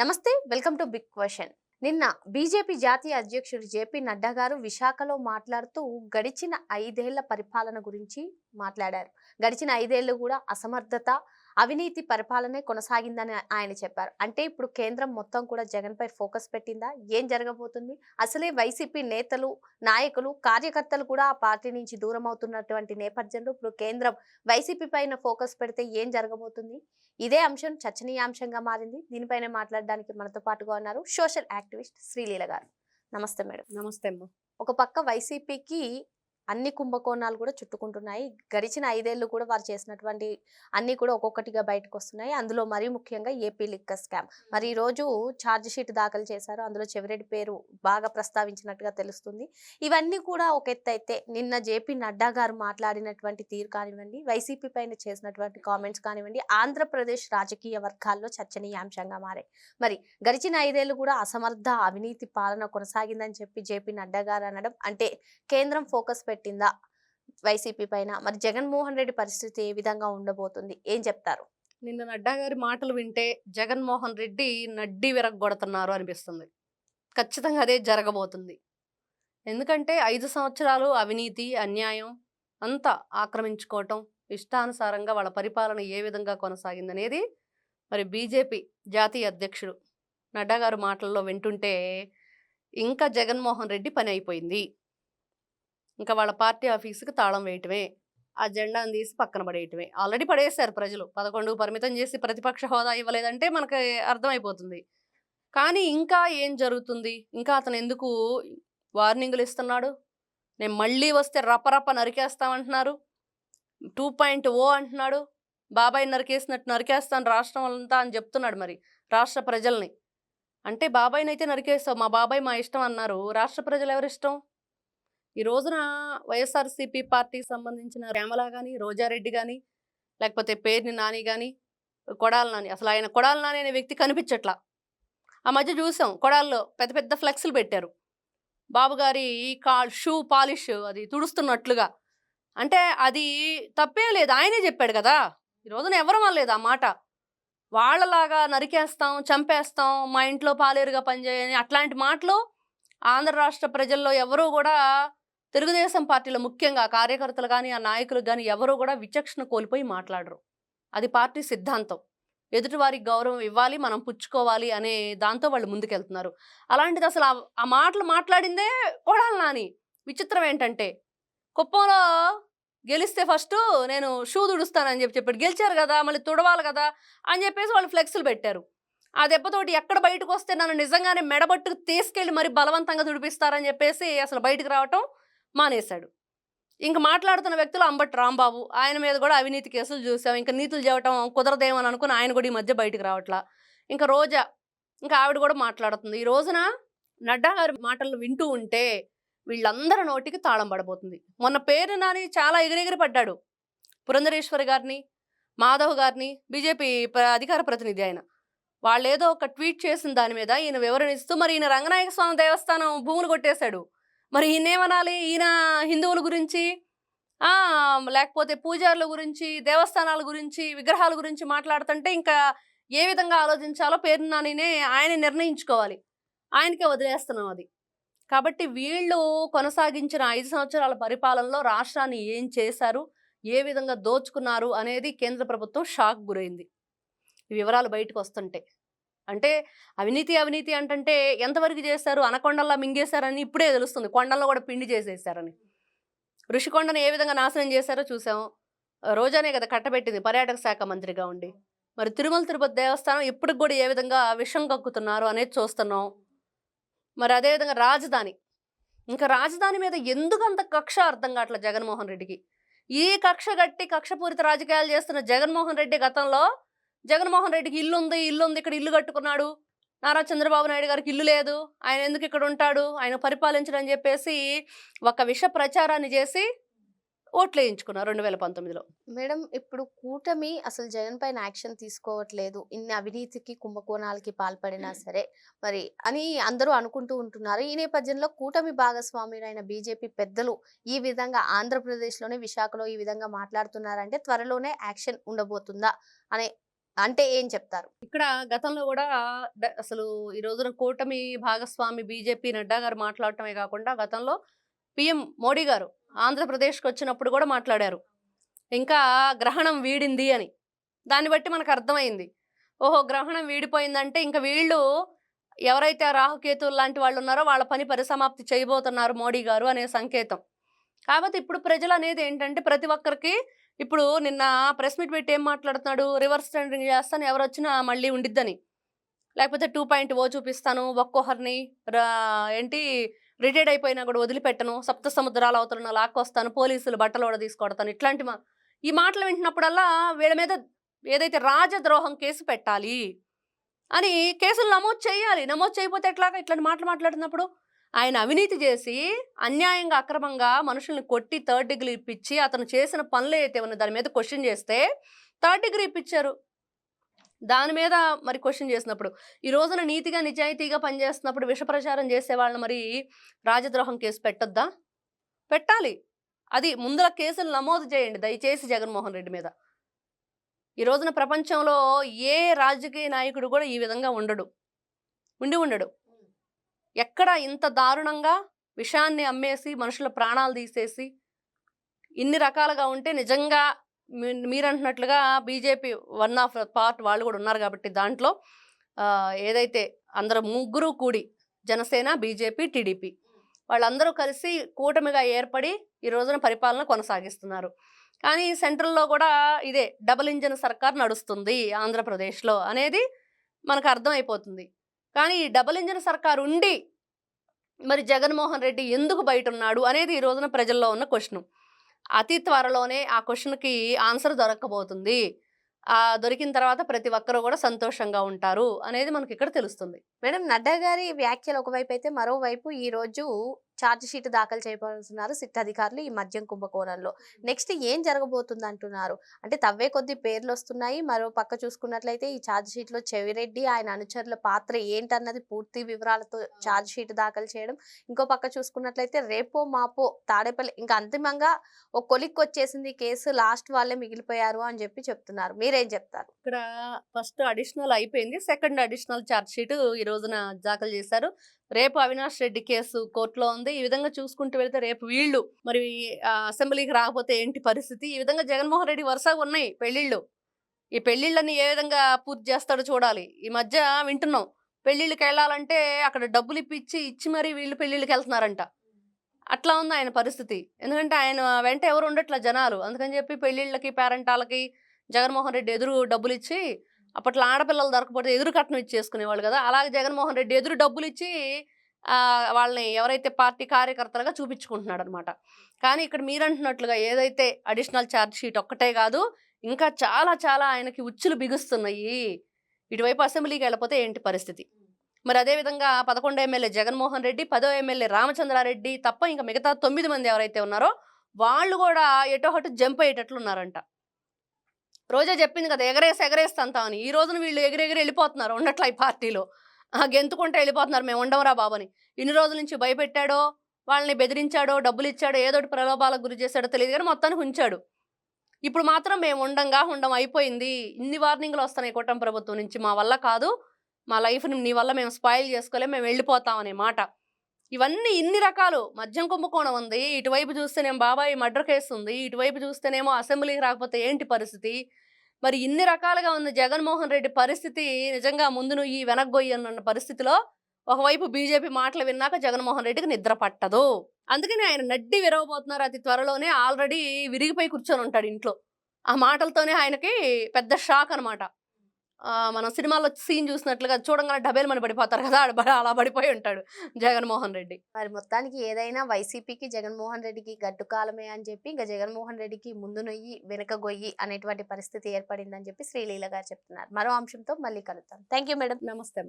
నమస్తే welcome to big question. నిన్న BJP జాతీయ అధ్యక్షుడు జేపీ నడ్డా గారు విశాఖలో మాట్లాడుతూ గడిచిన ఐదేళ్ళ పరిపాలన గురించి మాట్లాడారు. గడిచిన ఐదేళ్ళు కూడా అసమర్థత అవినీతి పరిపాలనే కొనసాగిందని ఆయన చెప్పారు. అంటే ఇప్పుడు కేంద్రం మొత్తం కూడా జగన్ పై ఫోకస్ పెట్టిందా? ఏం జరగబోతుంది? అసలే వైసీపీ నేతలు నాయకులు కార్యకర్తలు కూడా ఆ పార్టీ నుంచి దూరం అవుతున్నటువంటి నేపథ్యంలో ఇప్పుడు కేంద్రం వైసీపీ పైన ఫోకస్ పెడితే ఏం జరగబోతుంది? ఇదే అంశం చర్చనీయాంశంగా మారింది. దీనిపైన మాట్లాడడానికి మనతో పాటుగా ఉన్నారు సోషల్ యాక్టివిస్ట్ శ్రీలీల గారు. నమస్తే మేడం. నమస్తే అమ్మ. ఒక పక్క వైసీపీకి అన్ని కుంభకోణాలు కూడా చుట్టుకుంటున్నాయి. గడిచిన ఐదేళ్ళు కూడా వారు చేసినటువంటి అన్ని కూడా ఒక్కొక్కటిగా బయటకు వస్తున్నాయి అందులో మరీ ముఖ్యంగా ఏపీ లిక్కర్ స్కామ్. మరి ఈ రోజు ఛార్జ్ షీట్ దాఖలు చేశారు. అందులో చెవిరెడ్డి పేరు బాగా ప్రస్తావించినట్టుగా తెలుస్తుంది. ఇవన్నీ కూడా ఒక ఎత్తు అయితే నిన్న జేపీ నడ్డా గారు మాట్లాడినటువంటి తీరు కానివ్వండి వైసీపీ పైన చేసినటువంటి కామెంట్స్ కానివ్వండి ఆంధ్రప్రదేశ్ రాజకీయ వర్గాల్లో చర్చనీయాంశంగా మారాయి. మరి గడిచిన ఐదేళ్ళు కూడా అసమర్థ అవినీతి పాలన కొనసాగిందని చెప్పి జేపీ నడ్డా గారు అనడం అంటే కేంద్రం ఫోకస్ పెట్టిందా? వైసీపీ పైన. మరి జగన్మోహన్ రెడ్డి పరిస్థితి ఏ విధంగా ఉండబోతుంది? ఏం చెప్తారు? నిన్న నడ్డా గారి మాటలు వింటే జగన్మోహన్ రెడ్డి నడ్డి విరగొడుతున్నారు అనిపిస్తుంది. ఖచ్చితంగా అదే జరగబోతుంది. ఎందుకంటే ఐదు సంవత్సరాలు అవినీతి అన్యాయం అంతా ఆక్రమించుకోవటం ఇష్టానుసారంగా వాళ్ళ పరిపాలన ఏ విధంగా కొనసాగిందనేది మరి బీజేపీ జాతీయ అధ్యక్షుడు నడ్డా గారు మాటల్లో వింటుంటే ఇంకా జగన్మోహన్ రెడ్డి పని అయిపోయింది. ఇంకా వాళ్ళ పార్టీ ఆఫీసుకి తాళం వేయటమే ఆ జెండాను తీసి పక్కన పడేయటమే. ఆల్రెడీ పడేశారు ప్రజలు. పదకొండు పరిమితం చేసి ప్రతిపక్ష హోదా ఇవ్వలేదంటే మనకి అర్థమైపోతుంది. కానీ ఇంకా ఏం జరుగుతుంది? ఇంకా అతను ఎందుకు వార్నింగులు ఇస్తున్నాడు? నేను మళ్ళీ వస్తే రపరప నరికేస్తామంటున్నారు. టూ పాయింట్ ఓ అంటున్నాడు. బాబాయ్ నరికేసినట్టు నరికేస్తాను రాష్ట్రం అంతా అని చెప్తున్నాడు మరి రాష్ట్ర ప్రజల్ని. అంటే బాబాయ్ని అయితే నరికేస్తావు. మా బాబాయ్ మా ఇష్టం అన్నారు. రాష్ట్ర ప్రజలు ఎవరిష్టం? ఈ రోజున వైఎస్ఆర్సీపీ పార్టీకి సంబంధించిన రేమలా కానీ రోజారెడ్డి కానీ లేకపోతే పేర్ని నాని కానీ కొడాల నాని అసలు ఆయన కొడాల నాని అనే వ్యక్తి కనిపించట్లా. ఆ మధ్య చూసాం కొడాల్లో పెద్ద పెద్ద ఫ్లెక్స్లు పెట్టారు. బాబుగారి ఈ కా షూ పాలిష్ అది తుడుస్తున్నట్లుగా. అంటే అది తప్పే లేదు ఆయనే చెప్పాడు కదా. ఈ రోజున ఎవరు వాళ్ళలేదు ఆ మాట. వాళ్ళలాగా నరికేస్తాం చంపేస్తాం మా ఇంట్లో పాలేరుగా పనిచేయని అట్లాంటి మాటలు ఆంధ్ర రాష్ట్ర ప్రజల్లో ఎవరూ కూడా తెలుగుదేశం పార్టీలో ముఖ్యంగా కార్యకర్తలు కానీ ఆ నాయకులు కానీ ఎవరూ కూడా విచక్షణ కోల్పోయి మాట్లాడరు. అది పార్టీ సిద్ధాంతం. ఎదుటివారికి గౌరవం ఇవ్వాలి మనం పుచ్చుకోవాలి అనే దాంతో వాళ్ళు ముందుకెళ్తున్నారు. అలాంటిది అసలు ఆ- ఆ మాటలు మాట్లాడిందే కొడాలి నాని. విచిత్రం ఏంటంటే కుప్పంలో గెలిస్తే ఫస్ట్ నేను షూ తుడుస్తానని చెప్పి చెప్పాడు. గెలిచారు కదా మళ్ళీ తుడవాలి కదా అని చెప్పేసి వాళ్ళు ఫ్లెక్స్లు పెట్టారు. ఆ దెబ్బతోటి ఎక్కడ బయటకు వస్తే నన్ను నిజంగానే మెడబట్టుకు తీసుకెళ్ళి మరి బలవంతంగా తుడిపిస్తారని చెప్పేసి అసలు బయటకు రావటం మానేశాడు. ఇంక మాట్లాడుతున్న వ్యక్తులు అంబటి రాంబాబు ఆయన మీద కూడా అవినీతి కేసులు చూసాం. ఇంకా నీతులు చెప్పటం కుదరదేమని అనుకుని ఆయన కూడా ఈ మధ్య బయటకు రావట్లా. ఇంకా రోజా ఇంకా ఆవిడ కూడా మాట్లాడుతుంది. ఈ రోజున నడ్డా గారి మాటలు వింటూ ఉంటే వీళ్ళందరి నోటికి తాళం పడబోతుంది. మొన్న పేరు నాని చాలా ఎగిరెగిరి పడ్డాడు. పురంధరేశ్వరి గారిని మాధవ్ గారిని బీజేపీ ప్ర- అధికార ప్రతినిధి ఆయన. వాళ్ళు ఏదో ఒక ట్వీట్ చేసిన దాని మీద ఈయన వివరణ ఇస్తూ మరి ఈయన రంగనాయక స్వామి దేవస్థానం భూములు కొట్టేశాడు. మరి ఈయన ఏమనాలి ఈయన హిందువుల గురించి? లేకపోతే పూజారుల గురించి దేవస్థానాల గురించి విగ్రహాల గురించి మాట్లాడుతుంటే ఇంకా ఏ విధంగా ఆలోచించాలో పేరు నానినే ఆయన నిర్ణయించుకోవాలి. ఆయనకే వదిలేస్తున్నాం అది. కాబట్టి వీళ్ళు కొనసాగించిన ఐదు సంవత్సరాల పరిపాలనలో రాష్ట్రాన్ని ఏం చేశారు? ఏ విధంగా దోచుకున్నారు? అనేది కేంద్ర ప్రభుత్వం షాక్ గురైంది. ఈ వివరాలు బయటకు వస్తుంటే. అంటే అవినీతి అవినీతి అంటే ఎంతవరకు చేశారు అనకొండల్లా మింగేశారని ఇప్పుడే తెలుస్తుంది. కొండల్లో కూడా పిండి చేసేసారని. ఋషికొండను ఏ విధంగా నాశనం చేశారో చూసాము. రోజానే కదా కట్టబెట్టింది పర్యాటక శాఖ మంత్రిగా ఉండి. మరి తిరుమల తిరుపతి దేవస్థానం ఇప్పటికి కూడా ఏ విధంగా విషం కక్కుతున్నారు అనేది చూస్తున్నాం. మరి అదేవిధంగా రాజధాని. ఇంకా రాజధాని మీద ఎందుకు అంత కక్ష అర్థం కావట్లే జగన్మోహన్ రెడ్డికి? ఈ కక్ష గట్టి కక్షపూరిత రాజకీయాలు చేస్తున్న జగన్మోహన్ రెడ్డి గతంలో జగన్మోహన్ రెడ్డికి ఇల్లు ఉంది ఇల్లు ఉంది ఇక్కడ ఇల్లు కట్టుకున్నాడు. నారా చంద్రబాబు నాయుడు గారికి ఇల్లు లేదు. ఆయన ఎందుకు ఇక్కడ ఉంటాడు? ఆయన పరిపాలించడం అని చెప్పేసి ఒక విష ప్రచారాన్ని చేసి ఓట్లు వేయించుకున్నారు రెండు వేల పంతొమ్మిదిలో. మేడం ఇప్పుడు కూటమి అసలు జగన్ పైన యాక్షన్ తీసుకోవట్లేదు. ఇన్ని అవినీతికి కుంభకోణాలకి పాల్పడినా సరే మరి అని అందరూ అనుకుంటూ ఉంటున్నారు. ఈ నేపథ్యంలో కూటమి భాగస్వామ్యులైన బీజేపీ పెద్దలు ఈ విధంగా ఆంధ్రప్రదేశ్లోనే విశాఖలో ఈ విధంగా మాట్లాడుతున్నారంటే త్వరలోనే యాక్షన్ ఉండబోతుందా? అనే అంటే ఏం చెప్తారు? ఇక్కడ గతంలో కూడా అసలు ఈ రోజున కూటమి భాగస్వామి బీజేపీ నడ్డా గారు మాట్లాడటమే కాకుండా గతంలో పిఎం మోడీ గారు ఆంధ్రప్రదేశ్కి వచ్చినప్పుడు కూడా మాట్లాడారు. ఇంకా గ్రహణం వీడింది అని. దాన్ని బట్టి మనకు అర్థమైంది. ఓహో గ్రహణం వీడిపోయిందంటే ఇంకా వీళ్ళు ఎవరైతే రాహుకేతువులు లాంటి వాళ్ళు ఉన్నారో వాళ్ళ పని పరిసమాప్తి చేయబోతున్నారు మోడీ గారు అనే సంకేతం. కాబట్టి ఇప్పుడు ప్రజలు అనేది ఏంటంటే ప్రతి ఒక్కరికి ఇప్పుడు నిన్న ప్రెస్ మీట్ పెట్టి ఏం మాట్లాడుతున్నాడు? రివర్స్ టెండరింగ్ చేస్తాను ఎవరు వచ్చినా మళ్ళీ ఉండిద్దని. లేకపోతే టూ పాయింట్ ఓ చూపిస్తాను ఒక్కొక్కరిని రా- ఏంటి రిటైర్డ్ అయిపోయినా కూడా వదిలిపెట్టను సప్త సముద్రాలు అవతల లాక్కొస్తాను పోలీసులు బట్టలు కూడా తీసుకొడతాను ఇట్లాంటి మా ఈ మాటలు వింటున్నప్పుడల్లా వీళ్ళ మీద ఏదైతే రాజద్రోహం కేసు పెట్టాలి అని కేసులు నమోదు చేయాలి. నమోదు చేయకపోతే ఎట్లాగా ఇట్లాంటి మాటలు మాట్లాడుతున్నప్పుడు? ఆయన అవినీతి చేసి అన్యాయంగా అక్రమంగా మనుషుల్ని కొట్టి థర్డ్ డిగ్రీ ఇప్పించి అతను చేసిన పనులు అయితే ఉన్న దాని మీద క్వశ్చన్ చేస్తే థర్డ్ డిగ్రీ ఇప్పించారు దాని మీద మరి క్వశ్చన్ చేసినప్పుడు ఈ రోజున నీతిగా నిజాయితీగా పనిచేస్తున్నప్పుడు విష ప్రచారం చేసే వాళ్ళని మరి రాజద్రోహం కేసు పెట్టొద్దా? పెట్టాలి. అది ముందర కేసులు నమోదు చేయండి దయచేసి జగన్మోహన్ రెడ్డి మీద. ఈ రోజున ప్రపంచంలో ఏ రాజకీయ నాయకుడు కూడా ఈ విధంగా ఉండడు. ఉండి ఉండడు. ఎక్కడ ఇంత దారుణంగా విషాన్ని అమ్మేసి మనుషుల ప్రాణాలు తీసేసి ఇన్ని రకాలుగా ఉంటే నిజంగా మీ- బీజేపీ వన్ ఆఫ్ పార్ట్ వాళ్ళు కూడా ఉన్నారు కాబట్టి దాంట్లో ఏదైతే అందరూ ముగ్గురు కూడి జనసేన బీజేపీ టీడీపీ వాళ్ళందరూ కలిసి కూటమిగా ఏర్పడి ఈ రోజున పరిపాలన కొనసాగిస్తున్నారు. కానీ సెంట్రల్లో కూడా ఇదే డబుల్ ఇంజన్ సర్కార్ నడుస్తుంది ఆంధ్రప్రదేశ్లో అనేది మనకు అర్థమైపోతుంది. కానీ ఈ డబుల్ ఇంజన్ సర్కారు ఉండి మరి జగన్మోహన్ రెడ్డి ఎందుకు బయట ఉన్నాడు అనేది ఈ రోజున ప్రజల్లో ఉన్న క్వశ్చన్. అతి త్వరలోనే ఆ క్వశ్చన్కి ఆన్సర్ దొరకబోతుంది ఆ దొరికిన తర్వాత ప్రతి ఒక్కరూ కూడా సంతోషంగా ఉంటారు అనేది మనకి ఇక్కడ తెలుస్తుంది. మేడం నడ్డా గారి వ్యాఖ్యలు ఒకవైపు అయితే మరోవైపు ఈ రోజు షీట్ దాఖలు చేయబోతున్నారు సిట్ అధికారులు ఈ మద్యం కుంభకోణంలో. నెక్స్ట్ ఏం జరగబోతుంది అంటున్నారు అంటే తవ్వే కొద్ది పేర్లు వస్తున్నాయి. మరో పక్క చూసుకున్నట్లయితే ఈ ఛార్జ్ షీట్లో చెవిరెడ్డి ఆయన అనుచరుల పాత్ర ఏంటన్నది పూర్తి వివరాలతో ఛార్జ్ షీట్ దాఖలు చేయడం. ఇంకో పక్క చూసుకున్నట్లయితే రేపో మాపో తాడేపల్లి ఇంకా అంతిమంగా ఒక కొలిక్కి వచ్చేసింది కేసు. లాస్ట్ వాళ్ళే మిగిలిపోయారు అని చెప్పి చెప్తున్నారు. మీరేం చెప్తారు? ఇక్కడ ఫస్ట్ అడిషనల్ అయిపోయింది. సెకండ్ అడిషనల్ ఛార్జ్ షీట్ ఈ రోజున దాఖలు చేశారు. రేపు అవినాష్ రెడ్డి కేసు కోర్టులో ఉంది. ఈ విధంగా చూసుకుంటూ వెళ్తే రేపు వీళ్ళు మరి అసెంబ్లీకి రాకపోతే ఏంటి పరిస్థితి? ఈ విధంగా జగన్మోహన్ రెడ్డి వరుసగా ఉన్నాయి పెళ్ళిళ్ళు ఈ పెళ్ళిళ్ళని ఏ విధంగా పూర్తి చేస్తాడో చూడాలి. ఈ మధ్య వింటున్నాం పెళ్ళిళ్ళకి వెళ్ళాలంటే అక్కడ డబ్బులు ఇప్పించి ఇచ్చి మరీ వీళ్ళు పెళ్ళిళ్ళకి వెళ్తున్నారంట. అట్లా ఉంది ఆయన పరిస్థితి. ఎందుకంటే ఆయన వెంట ఎవరు ఉండట్ల జనాలు. అందుకని చెప్పి పెళ్ళిళ్ళకి పేరెంటాలకి జగన్మోహన్ రెడ్డి ఎదురు డబ్బులు ఇచ్చి అప్పట్లో ఆడపిల్లలు దొరకపోతే ఎదురు కట్నం ఇచ్చేసుకునేవాళ్ళు కదా. అలాగే జగన్మోహన్ రెడ్డి ఎదురు డబ్బులు ఇచ్చి వాళ్ళని ఎవరైతే పార్టీ కార్యకర్తలుగా చూపించుకుంటున్నాడు అనమాట కానీ ఇక్కడ మీరంటున్నట్లుగా ఏదైతే అడిషనల్ ఛార్జ్ షీట్ ఒక్కటే కాదు ఇంకా చాలా చాలా ఆయనకి ఉచ్చులు బిగుస్తున్నాయి. ఇటువైపు అసెంబ్లీకి వెళ్ళిపోతే ఏంటి పరిస్థితి? మరి అదేవిధంగా పదకొండు ఎమ్మెల్యే జగన్మోహన్ రెడ్డి పదో ఎమ్మెల్యే రామచంద్రారెడ్డి తప్ప ఇంకా మిగతా తొమ్మిది మంది ఎవరైతే ఉన్నారో వాళ్ళు కూడా ఎటో అటు జంప్ అయ్యేటట్లు ఉన్నారంట. రోజా చెప్పింది కదా ఎగరేసి ఎగరేస్తాను అంతామని ఈ రోజున వీళ్ళు ఎగిరెగిరి వెళ్ళిపోతున్నారు ఉండట్లా ఈ పార్టీలో. గెంతుకుంటే వెళ్ళిపోతున్నారు మేము ఉండవరా బాబని ఇన్ని రోజుల నుంచి భయపెట్టాడో వాళ్ళని బెదిరించాడో డబ్బులు ఇచ్చాడో ఏదోటి ప్రలోభాలకు గురి చేశాడో తెలియదు కానీ మొత్తానికి ఉంచాడు. ఇప్పుడు మాత్రం మేము ఉండంగా ఉండం అయిపోయింది. ఇన్ని వార్నింగ్లు వస్తున్నాయి కుటుంబ ప్రభుత్వం నుంచి. మా వల్ల కాదు మా లైఫ్ని నీ వల్ల మేము స్పాయిల్ చేసుకోలేం మేము వెళ్ళిపోతాం అనే మాట. ఇవన్నీ ఇన్ని రకాలు. మద్యం కుంభకోణం ఉంది. ఇటువైపు చూస్తేనేమో బాబాయ్ మర్డర్ కేసు ఉంది. ఇటువైపు చూస్తేనేమో అసెంబ్లీకి రాకపోతే ఏంటి పరిస్థితి? మరి ఇన్ని రకాలుగా ఉన్న జగన్మోహన్ రెడ్డి పరిస్థితి నిజంగా ముందు ఈ వెనక్గొయ్యి పరిస్థితిలో ఒకవైపు బీజేపీ మాటలు విన్నాక జగన్మోహన్ రెడ్డికి నిద్ర పట్టదు. అందుకని ఆయన నడ్డి విరవబోతున్నారు అతి త్వరలోనే. ఆల్రెడీ విరిగిపోయి కూర్చొని ఉంటాడు ఇంట్లో. ఆ మాటలతోనే ఆయనకి పెద్ద షాక్ అనమాట మనం సినిమాలో సీన్ చూసినట్లుగా చూడంగానే డబేల్ మన పడిపోతారు కదా అలా పడిపోయి ఉంటాడు జగన్మోహన్ రెడ్డి. మరి మొత్తానికి ఏదైనా వైసీపీకి జగన్మోహన్ రెడ్డికి గడ్డు కాలమే అని చెప్పి ఇంకా జగన్మోహన్ రెడ్డికి ముందు నొయ్యి వెనక గొయ్యి అనేటువంటి పరిస్థితి ఏర్పడిందని చెప్పి శ్రీలీల గారు చెప్తున్నారు. మరో అంశంతో మళ్ళీ కలుద్దాం. Thank you madam. నమస్తే.